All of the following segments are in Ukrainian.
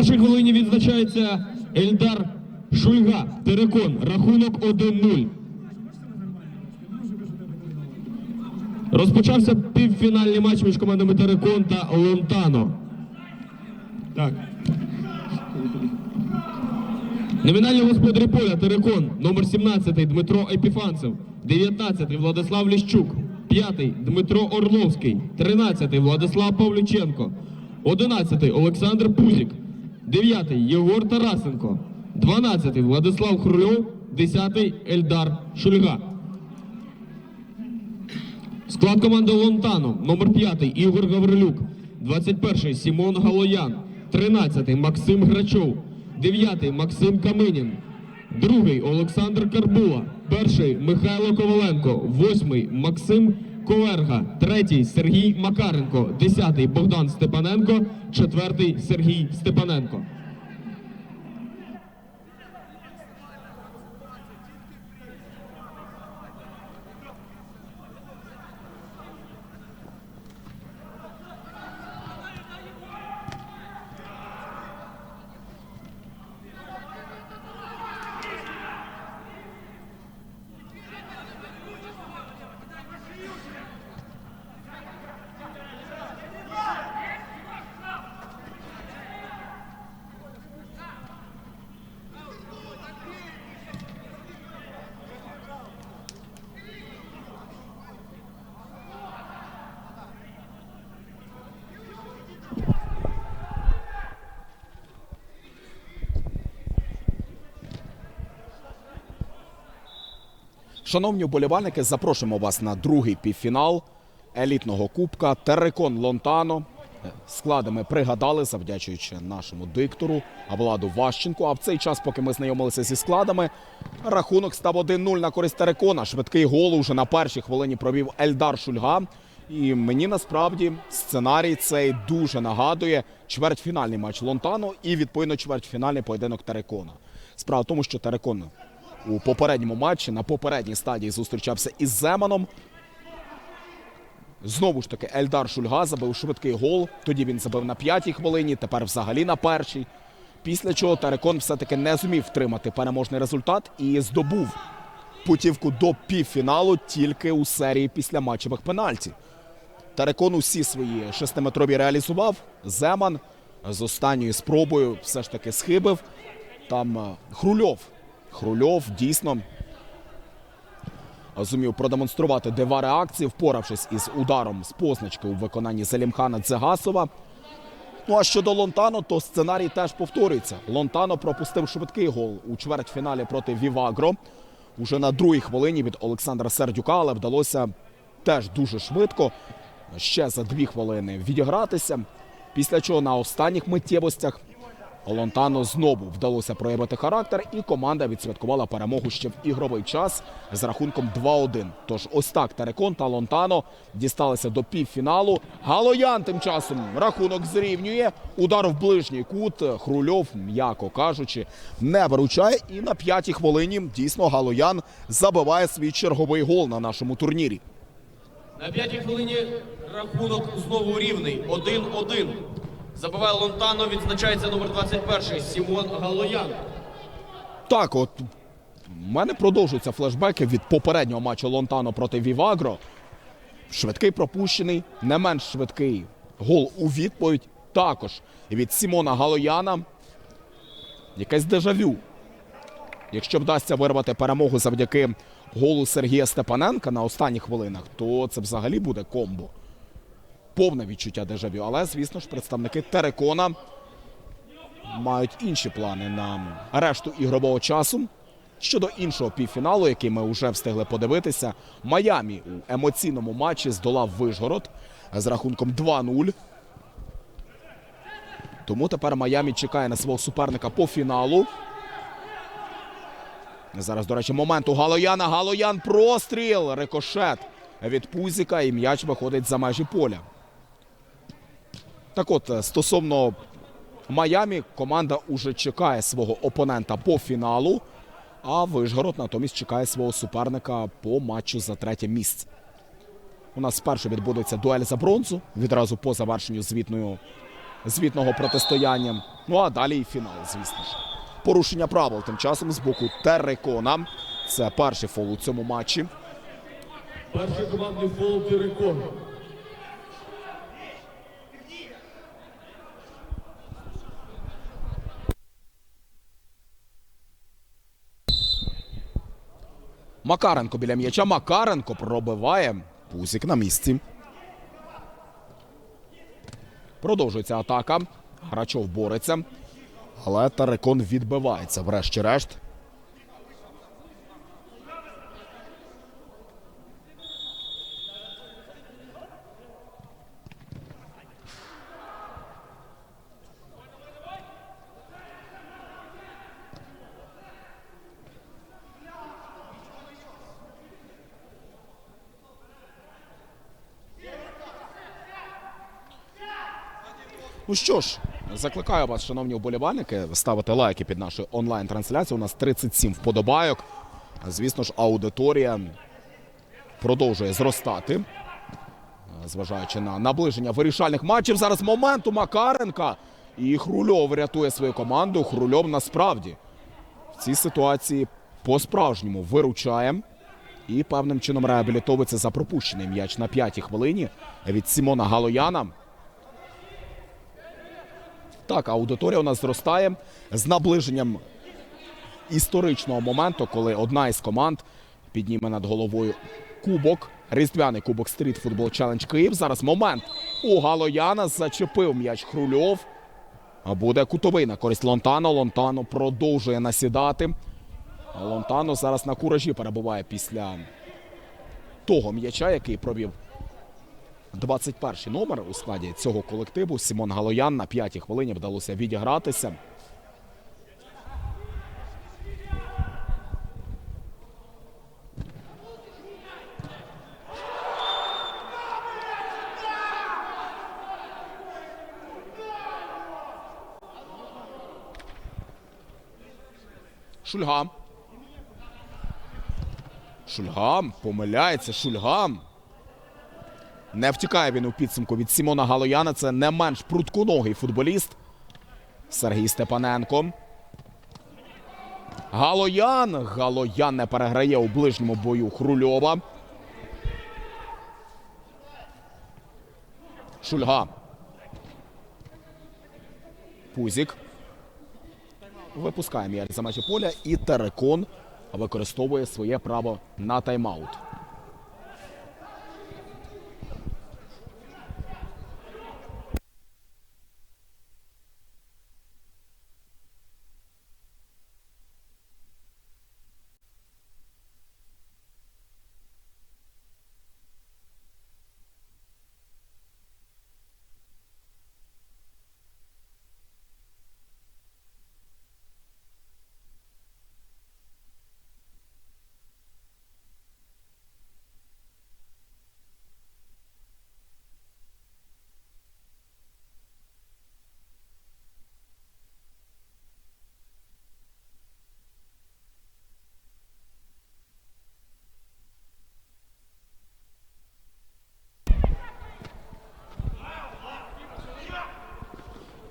першій хвилині відзначається Ельдар Шульга. Терекон. Рахунок 1-0. Розпочався півфінальний матч між командами Терекон та Лонтано. Так. Номінальні господарі поля. Терекон, номер 17 Дмитро Епіфанцев, 19 Владислав Ліщук, 5 Дмитро Орловський, 13 Владислав Павлюченко, 11 Олександр Пузік, 9 Єгор Тарасенко, 12 Владислав Хрульов, 10 Ельдар Шульга. Склад команди Лонтано, номер 5 Ігор Гаврилюк, 21 Сімон Галоян, 13 Максим Грачов, 9 Максим Каминін, 2 Олександр Карбула, 1 Михайло Коваленко, 8 Максим Коверга, третій Сергій Макаренко, 10 Богдан Степаненко, четвертий Сергій Степаненко. Шановні вболівальники, запрошуємо вас на другий півфінал елітного кубка Терекон Лонтано. Склади ми пригадали, завдячуючи нашому диктору Владу Ващенку. А в цей час, поки ми знайомилися зі складами, рахунок став 1-0 на користь Терекона. Швидкий гол уже на першій хвилині провів Ельдар Шульга. І мені насправді сценарій цей дуже нагадує чвертьфінальний матч Лонтано і відповідно чвертьфінальний поєдинок Терекона. Справа в тому, що Терекон у попередньому матчі на попередній стадії зустрічався із Земаном. Знову ж таки, Ельдар Шульга забив швидкий гол. Тоді він забив на п'ятій хвилині, тепер взагалі на першій. Після чого Терекон все-таки не зумів втримати переможний результат і здобув путівку до півфіналу тільки у серії після матчевих пенальтів. Терекон усі свої шестиметрові реалізував. Земан з останньою спробою все ж таки схибив. Там е, Хрульов. Хрульов дійсно зумів продемонструвати дива реакції, впоравшись із ударом з позначки у виконанні Залімхана Дзегасова. Ну а щодо Лонтано, то сценарій теж повторюється. Лонтано пропустив швидкий гол у чвертьфіналі проти Вівагро. Уже на другій хвилині від Олександра Сердюка, але вдалося теж дуже швидко, ще за дві хвилини відігратися. Після чого на останніх миттєвостях Лонтано знову вдалося проявити характер, і команда відсвяткувала перемогу ще в ігровий час з рахунком 2-1. Тож ось так Терекон та Лонтано дісталися до півфіналу. Галоян тим часом рахунок зрівнює. Удар в ближній кут. Хрульов, м'яко кажучи, не виручає. І на п'ятій хвилині дійсно Галоян забиває свій черговий гол на нашому турнірі. На п'ятій хвилині рахунок знову рівний. 1-1. Забиває Лонтано, відзначається номер 21 Сімон Галоян. Так, от в мене продовжуються флешбеки від попереднього матчу Лонтано проти Вівагро. Швидкий пропущений, не менш швидкий гол у відповідь. Також від Сімона Галояна. Якесь дежавю. Якщо вдасться вирвати перемогу завдяки голу Сергія Степаненка на останніх хвилинах, то це взагалі буде комбо. Повне відчуття дежавю. Але, звісно ж, представники Терекона мають інші плани на решту ігрового часу. Щодо іншого півфіналу, який ми вже встигли подивитися, Майамі у емоційному матчі здолав Вишгород з рахунком 2-0. Тому тепер Майамі чекає на свого суперника по фіналу. Зараз, до речі, момент у Галояна. Галоян простріл. Рикошет від Пузіка і м'яч виходить за межі поля. Так от, е, стосовно Майамі, команда уже чекає свого опонента по фіналу, а Вишгород натомість чекає свого суперника по матчу за третє місце. У нас спершу відбудеться дуель за бронзу відразу по завершенню звітною, звітного протистояння. Ну а далі і фінал, звісно ж. Порушення правил тим часом з боку Терекона. Це перший фол у цьому матчі. Перший командний фол Терекон. Макаренко біля м'яча. Макаренко пробиває. Пузик на місці. Продовжується атака. Грачов бореться. Але Тарекон відбивається, врешті-решт. Ну що ж, закликаю вас, шановні вболівальники, ставити лайки під нашою онлайн-трансляцією. У нас 37 вподобайок. Звісно ж, аудиторія продовжує зростати. Зважаючи на наближення вирішальних матчів. Зараз момент у Макаренка. І Хрульов рятує свою команду. Хрульов насправді в цій ситуації по-справжньому виручає. І певним чином реабілітовується за пропущений м'яч на п'ятій хвилині від Сімона Галояна. Так, аудиторія у нас зростає з наближенням історичного моменту, коли одна із команд підніме над головою кубок. Різдвяний кубок Стріт Футбол Челендж Київ. Зараз момент у Галояна зачепив м'яч Хрульов. А Буде кутовий на користь Лонтано. Лонтано продовжує насідати. Лонтано зараз на куражі перебуває після того м'яча, який провів 21 номер у складі цього колективу. Сімон Галоян на п'ятій хвилині вдалося відігратися. Шульга. Шульга помиляється. Шульга. Не втікає він у підсумку від Сімона Галояна. Це не менш прутконогий футболіст. Сергій Степаненко. Галоян. Галоян не переграє у ближньому бою Хрульова. Шульга. Пузік. Випускає м'яч за межі поля. І Терекон використовує своє право на тайм-аут.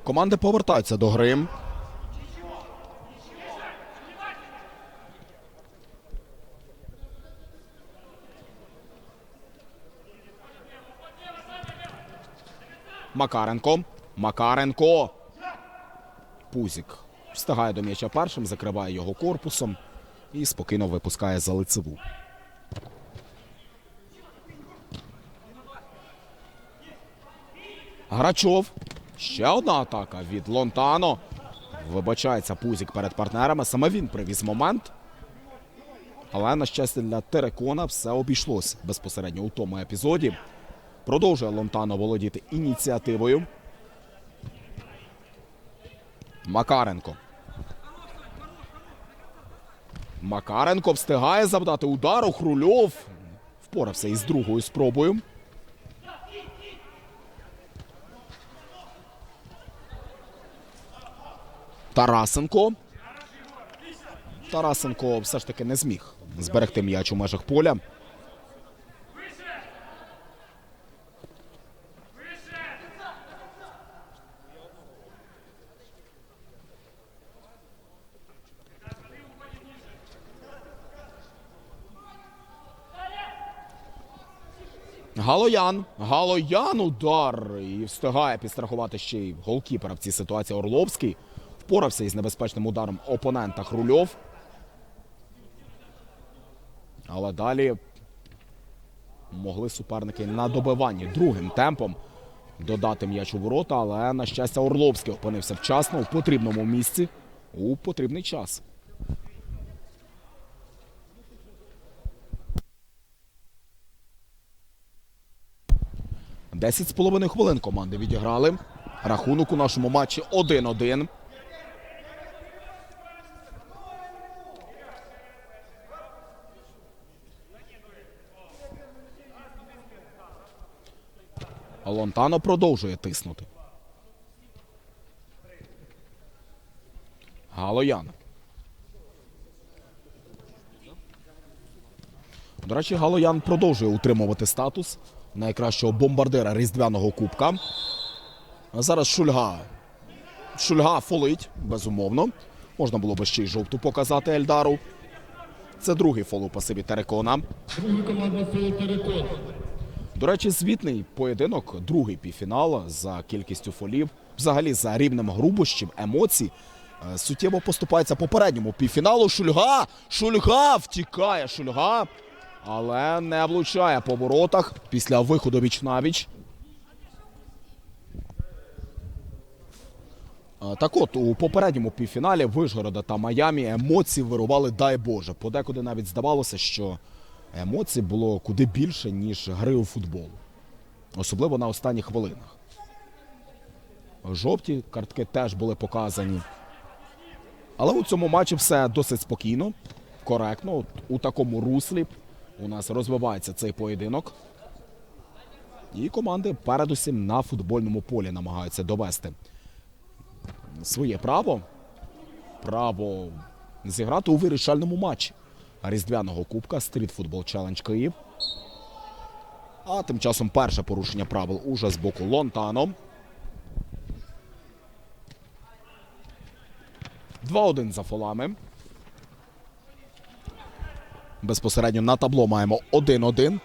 Команди повертаються до гри. Макаренко. Макаренко. Пузік встигає до м'яча першим, закриває його корпусом і спокійно випускає за лицеву. Грачов. Ще одна атака від Лонтано. Вибачається Пузік перед партнерами. Саме він привіз момент. Але, на щастя, для Терекона все обійшлось безпосередньо у тому епізоді. Продовжує Лонтано володіти ініціативою. Макаренко. Макаренко встигає завдати удару. Хрульов впорався із другою спробою. Тарасенко. Тарасенко все ж таки не зміг зберегти м'яч у межах поля. Галоян. Галоян удар. І встигає підстрахувати ще й голкіпера в цій ситуації Орловський. Впорався із небезпечним ударом опонента Хрульов. Але далі могли суперники на добиванні другим темпом додати м'яч у ворота, але, на щастя, Орловський опинився вчасно в потрібному місці у потрібний час. Десять з половиною хвилин команди відіграли. Рахунок у нашому матчі 1-1. Лонтано продовжує тиснути. Галоян. До речі, Галоян продовжує утримувати статус найкращого бомбардира Різдвяного Кубка. А зараз Шульга. Шульга фолить, безумовно. Можна було би ще й жовту показати Ельдару. Це другий фол у пасиві Терекона. Другий командний фол Терекон. До речі, звітний поєдинок, другий півфінал за кількістю фолів, взагалі за рівнем грубощів, емоцій. е, Суттєво поступається попередньому півфіналу. Шульга! Шульга! Втікає Шульга, але не влучає по воротах після виходу віч навіч. Е, Так от, у попередньому півфіналі Вишгорода та Майамі емоції вирували, дай Боже. Подекуди навіть здавалося, що емоцій було куди більше, ніж гри у футбол. Особливо на останніх хвилинах. Жовті картки теж були показані. Але у цьому матчі все досить спокійно, коректно. У такому руслі у нас розвивається цей поєдинок. І команди передусім на футбольному полі намагаються довести своє право. Право зіграти у вирішальному матчі Різдвяного Кубка Street Football Challenge Київ. А тим часом перше порушення правил уже з боку Лонтано. 2-1 за фолами. Безпосередньо на табло маємо 1-1.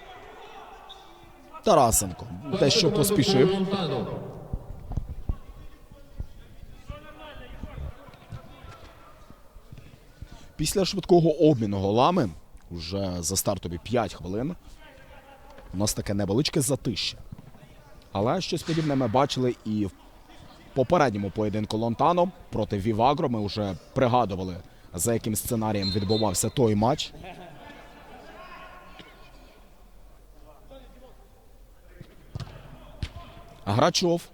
Тарасенко дещо поспішив. Після швидкого обміну голами, вже за стартові 5 хвилин, у нас таке невеличке затище. Але щось подібне ми бачили і в попередньому поєдинку Лонтано проти Вівагро. Ми вже пригадували, за яким сценарієм відбувався той матч. Грачов.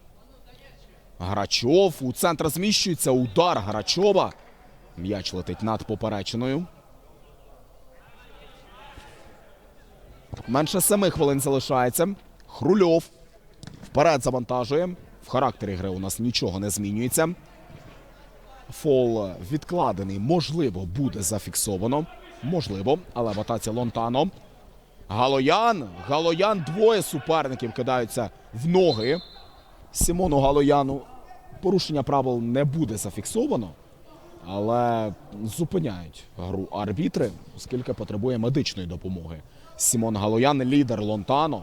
Грачов у центр зміщується. Удар Грачова. М'яч летить над поперечиною. Менше семи хвилин залишається. Хрульов. Вперед завантажує. В характері гри у нас нічого не змінюється. Фол відкладений. Можливо, буде зафіксовано. Можливо, але в атаці Лонтано. Галоян. Галоян. Двоє суперників кидаються в ноги. Сімону Галояну порушення правил не буде зафіксовано. Але зупиняють гру арбітри, оскільки потребує медичної допомоги. Сімон Галоян, лідер Лонтано.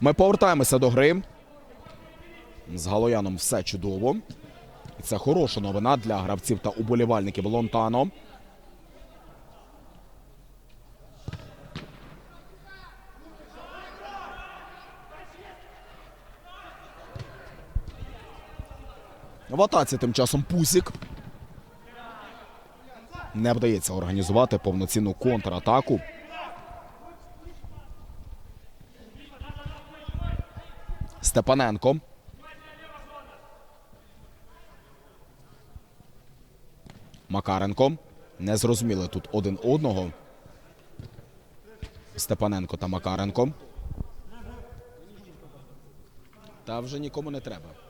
Ми повертаємося до гри. З Галояном все чудово. І це хороша новина для гравців та уболівальників Лонтано. В атаці тим часом Пусік. Не вдається організувати повноцінну контратаку. Степаненко. Макаренко. Не зрозуміли тут один одного. Степаненко та Макаренко. Та вже нікому не треба.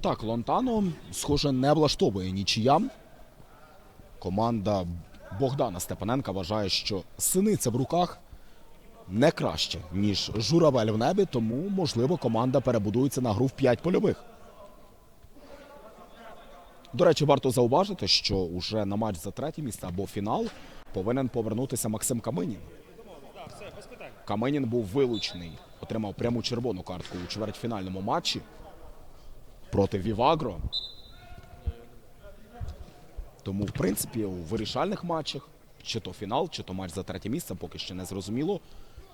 Так, Лонтано, схоже, не влаштовує нічия. Команда Богдана Степаненка вважає, що синиця в руках не краще, ніж журавель в небі, тому, можливо, команда перебудується на гру в 5 польових. До речі, варто зауважити, що уже на матч за третє місце або фінал повинен повернутися Максим Каминін. Каминін був вилучений, отримав пряму червону картку у чвертьфінальному матчі проти Вівагро. Тому, в принципі, у вирішальних матчах, чи то фінал, чи то матч за третє місце, поки ще не зрозуміло.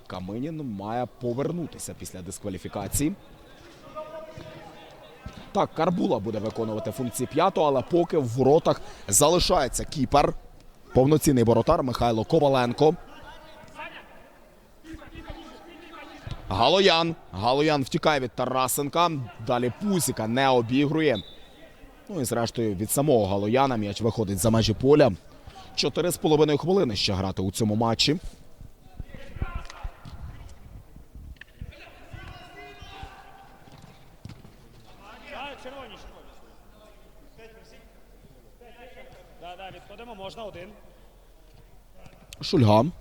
Каминін має повернутися після дискваліфікації. Так, Карбула буде виконувати функції п'ятого, але поки в воротах залишається кіпер. Повноцінний воротар Михайло Коваленко. Галоян. Галоян втікає від Тарасенка. Далі Пусіка не обігрує. Ну і зрештою від самого Галояна м'яч виходить за межі поля. Чотири з половиною хвилини ще грати у цьому матчі. Так,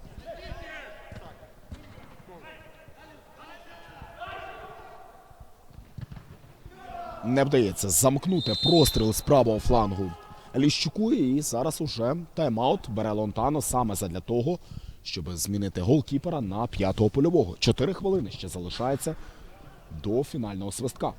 Не вдається замкнути простріл з правого флангу Ліщуку. І зараз уже тайм-аут бере Лонтано саме задля того, щоб змінити голкіпера на п'ятого польового. Чотири хвилини ще залишається до фінального свистка.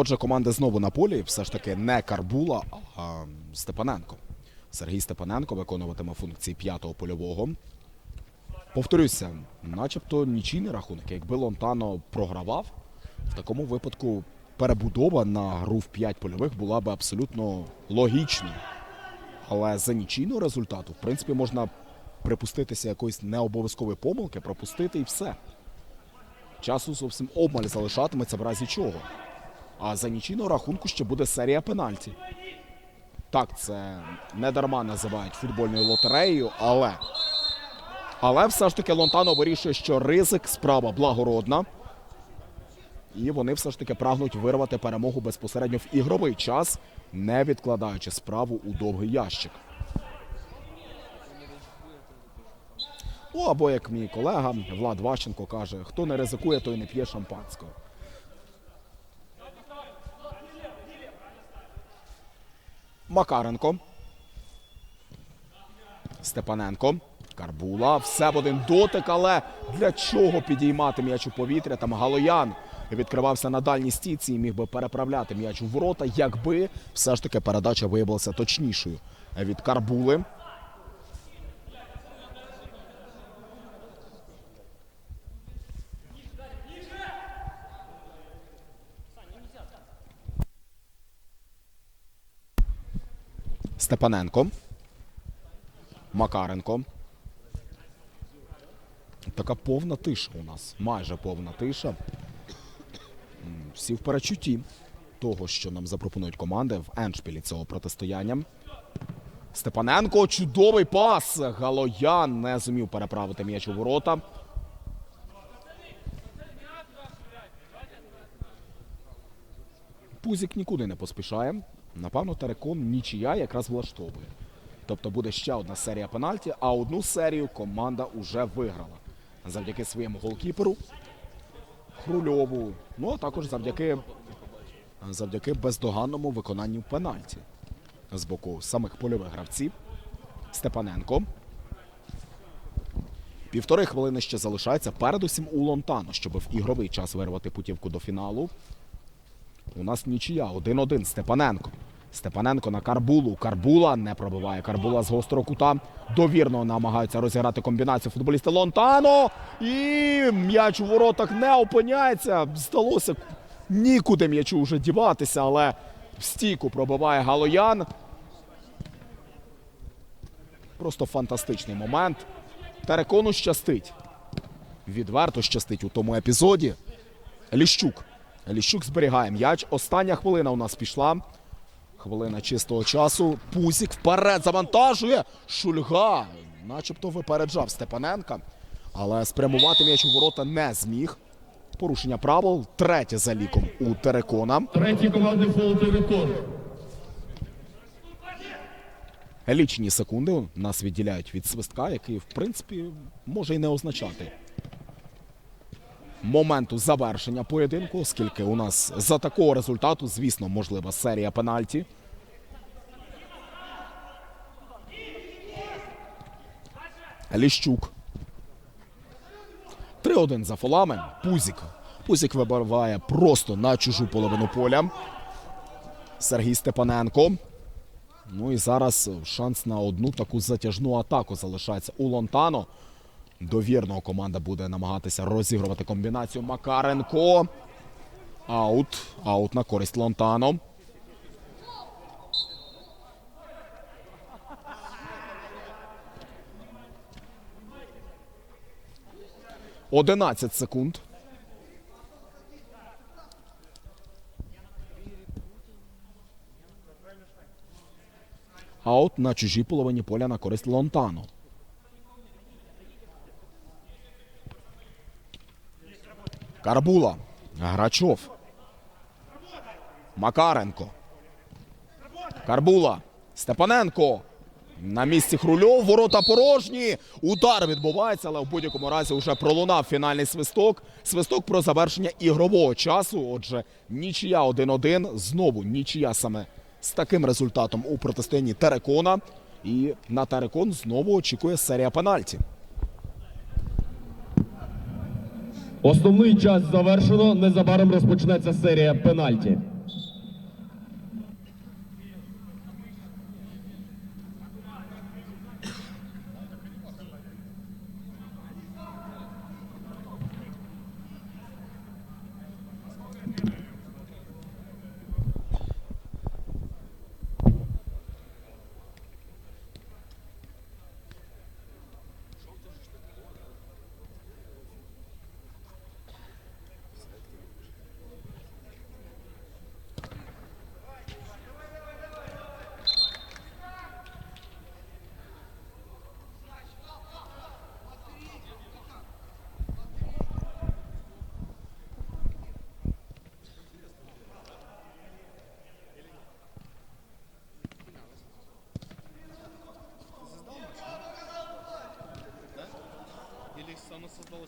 Отже, команда знову на полі. Все ж таки не Карбула, а Степаненко. Сергій Степаненко виконуватиме функції п'ятого польового. Повторюся, начебто нічийний рахунок. Якби Лонтано програвав, в такому випадку перебудова на гру в 5 польових була би абсолютно логічною. Але за нічийного результату, в принципі, можна припуститися якоїсь необов'язкової помилки, пропустити і все. Часу зовсім обмаль залишатиметься в разі чого. А за нічийного рахунку ще буде серія пенальті. Так, це не дарма називають футбольною лотереєю, але. Але все ж таки Лонтано вирішує, що ризик справа благородна. І вони все ж таки прагнуть вирвати перемогу безпосередньо в ігровий час, не відкладаючи справу у довгий ящик. Ну, або як мій колега Влад Ващенко каже, хто не ризикує, той не п'є шампанського. Макаренко. Степаненко. Карбула. Все в один дотик, але для чого підіймати м'яч у повітря? Там Галоян відкривався на дальній стійці і міг би переправляти м'яч у ворота, якби все ж таки передача виявилася точнішою від Карбули. Степаненко. Макаренко. Така повна тиша у нас. Майже повна тиша. Всі в перечутті. того, що нам запропонують команди в еншпілі цього протистояння. Степаненко, чудовий пас. Галоян не зумів переправити м'яч у ворота. Пузік нікуди не поспішає. Напевно, Терекон нічия якраз влаштовує. Тобто буде ще одна серія пенальті, а одну серію команда уже виграла. Завдяки своєму голкіперу Хрульову. Ну а також завдяки, завдяки бездоганному виконанню пенальті з боку самих польових гравців. Степаненко. Півтори хвилини ще залишається. Передусім у Лонтано, щоб в ігровий час вирвати путівку до фіналу. У нас нічия. 1-1. Степаненко. Степаненко на Карбулу. Карбула не пробиває. Карбула з гострого кута. Довірно намагаються розіграти комбінацію футболісти Лонтано. І м'яч у воротах не опиняється. Здалося нікуди м'ячу вже діватися, але в стійку пробиває Галоян. Просто фантастичний момент. Терекону щастить. Відверто щастить у тому епізоді. Ліщук. Ліщук зберігає м'яч. Остання хвилина у нас пішла. Хвилина чистого часу. Пузік вперед завантажує. Шульга. Начебто випереджав Степаненка. Але спрямувати м'яч у ворота не зміг. Порушення правил. Третє за ліком у Терекона. Третій командний фол Терекон. Лічні секунди нас відділяють від свистка, який, в принципі, може і не означати моменту завершення поєдинку, оскільки у нас за такого результату, звісно, можлива серія пенальті. Ліщук. 3-1 за фолами. Пузік. Пузік вибиває просто на чужу половину поля. Сергій Степаненко. Ну і зараз шанс на одну таку затяжну атаку залишається у Лонтано. Довірно команда буде намагатися розігрувати комбінацію Макаренко. Аут. Аут на користь Лонтано. Одинадцять секунд. Аут на чужій половині поля на користь Лонтано. Карбула. Грачов. Макаренко. Карбула. Степаненко. На місці Хрульов. Ворота порожні. Удар відбувається, але в будь-якому разі вже пролунав фінальний свисток. Свисток про завершення ігрового часу. Отже, нічия 1-1. Знову нічия саме з таким результатом у протистоянні Терекона. І на Терекон знову очікує серія пенальті. Основний час завершено. Незабаром розпочнеться серія пенальті.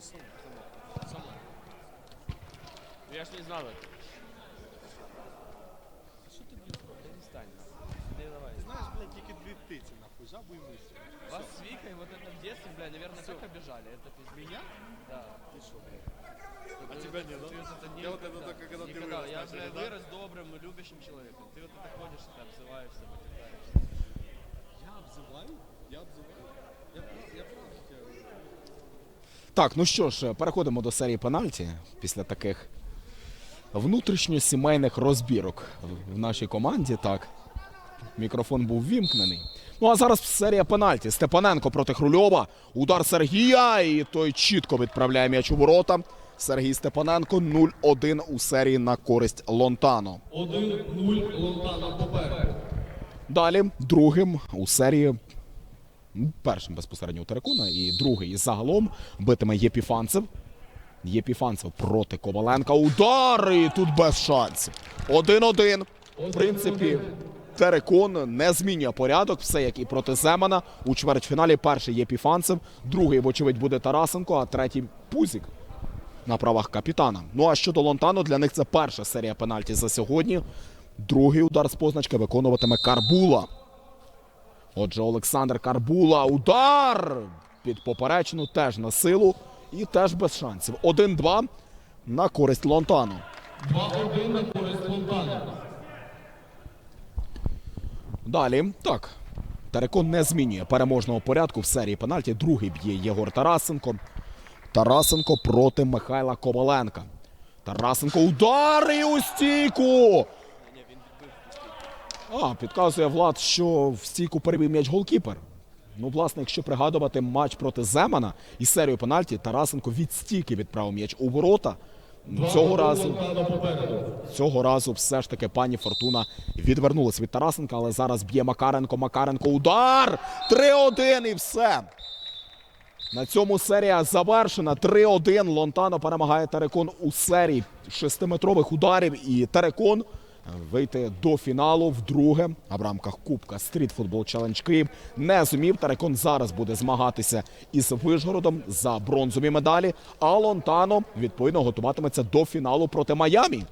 само создалось само? Само. Само. Ну, Я ж не знал это. Что ты, блин, перестань. Ты давай. Ти знаєш, блядь, тільки дві птиці, нахуй, жабу і мишку. Вас с Викой вот это в детстве, бля, наверное, так обижали. Это ты меня? Да. Ты что, блядь? А тебя не, да? Ты вот это Я вот это никогда. только когда ты Никогда. вырос Я, начали, бля, да? вырос добрым и любящим человеком. Ты вот это ходишь, ты обзываешься, матюкаешься. Я обзиваю? Я обзиваю? Я прав, я прав. Так, ну що ж, переходимо до серії пенальті після таких внутрішньосімейних розбірок в нашій команді. Так, мікрофон був вімкнений. Ну а зараз серія пенальті. Степаненко проти Хрульова. Удар Сергія, і той чітко відправляє м'яч у ворота. Сергій Степаненко 0-1 у серії на користь Лонтано. 1-0 Лонтано попереду. Далі другим у серії. Першим безпосередньо у Терекона і другий і загалом битиме Єпіфанцев. Єпіфанцев проти Коваленка. Удар! І тут без шансів. 1-1. В принципі, Терекон не змінює порядок. Все як і проти Земана. У чвертьфіналі перший Єпіфанцев, другий, вочевидь, буде Тарасенко, а третій Пузік на правах капітана. Ну а щодо Лонтано, для них це перша серія пенальті за сьогодні. Другий удар з позначки виконуватиме Карбула. Отже, Олександр Карбула. Удар під поперечну теж на силу і теж без шансів. 1-2 на користь Лонтану. 2-1 на користь Лонтано. Далі так. Терекон не змінює переможного порядку в серії пенальті. Другий б'є Єгор Тарасенко. Тарасенко проти Михайла Коваленка. Тарасенко удар і у стійку. А, підказує Влад, що в стійку перебив м'яч голкіпер. Ну, власне, якщо пригадувати матч проти Земана і серію пенальті, Тарасенко від стійки відправив м'яч у ворота. Цього разу Цього разу все ж таки пані Фортуна відвернулась від Тарасенка, але зараз б'є Макаренко. Макаренко удар! 3-1 і все. На цьому серія завершена. 3-1. Лонтано перемагає Терекон у серії шестиметрових ударів. І Терекон вийти до фіналу вдруге. В рамках Кубка Стріт Футбол Челендж Київ не зумів. Тарекон зараз буде змагатися із Вишгородом за бронзові медалі. А Лонтано відповідно готуватиметься до фіналу проти Майамі.